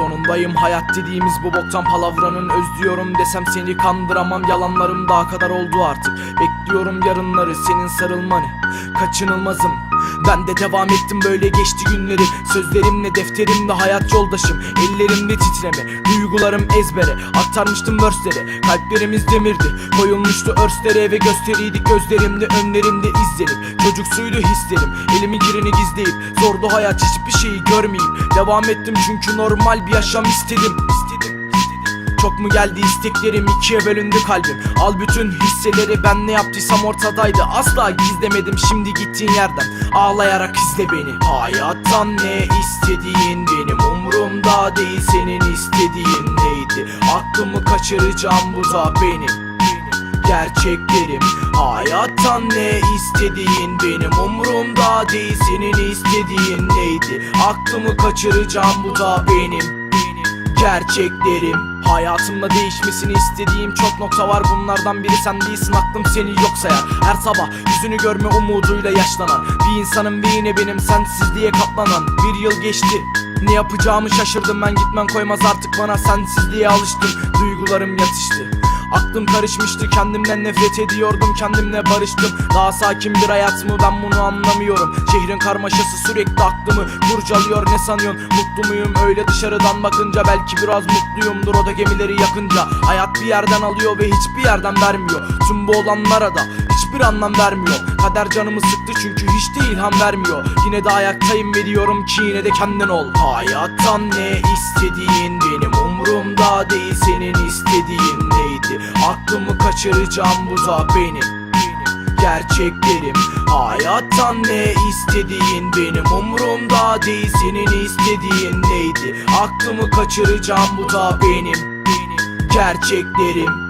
olayım hayat dediğimiz bu boktan palavranın özlüyorum desem seni kandıramam. Yalanlarım daha kadar oldu artık. Bekliyorum yarınları senin sarılmanı. Kaçınılmazım ben de devam ettim böyle geçti günleri. Sözlerimle defterimde hayat yoldaşım. Ellerimde titreme Duygularım ezbere. Aktarmıştım verslere Kalplerimiz demirdi. Koyulmuştu örslere ve gösteriydik Gözlerimde önlerimde izlerim. Çocuksuydu hislerim Elimi girini gizleyip. Zordu hayat hiçbir şeyi görmeyip Devam ettim çünkü normal bir yaşam İstedim çok mu geldi? İsteklerim ikiye bölündü kalbim. Al bütün hisseleri ben ne yaptıysam ortadaydı. Asla gizlemedim şimdi gittiğin yerden. Ağlayarak izle beni. Hayattan ne istediğin benim. Umurumda değil Senin istediğin neydi? Aklımı kaçıracağım bu da benim. Gerçeklerim. Hayattan ne istediğin benim. Umurumda değil Senin istediğin neydi? Aklımı kaçıracağım bu da benim. Gerçeklerim Hayatımda değişmesini istediğim çok nokta var. Bunlardan biri sen değilsin aklım seni yok sayar. Her sabah yüzünü görme umuduyla yaşlanan Bir insanın ve yine benim sensizliğe katlanan Bir yıl geçti ne yapacağımı şaşırdım. Ben gitmen koymaz artık bana sensizliğe alıştım. Duygularım yatıştı Aklım karışmıştı kendimden nefret ediyordum kendimle barıştım. Daha sakin bir hayat mı ben bunu anlamıyorum. Şehrin karmaşası sürekli aklımı kurcalıyor ne sanıyorsun? Mutlu muyum? Öyle dışarıdan bakınca belki biraz mutluyumdur o da gemileri yakınca. Hayat bir yerden alıyor ve hiçbir yerden vermiyor. Tüm bu olanlara da hiçbir anlam vermiyor. Kader canımı sıktı çünkü hiç de ilham vermiyor. Yine de ayaktayım ve diyorum ki yine de kendin ol. Hayattan ne istediğin benim umurumda değil Senin istediğin neydi? Aklımı kaçıracağım bu da benim gerçeklerim. Hayattan ne istediğin benim umurumda değil Senin istediğin neydi? Aklımı kaçıracağım bu da benim gerçeklerim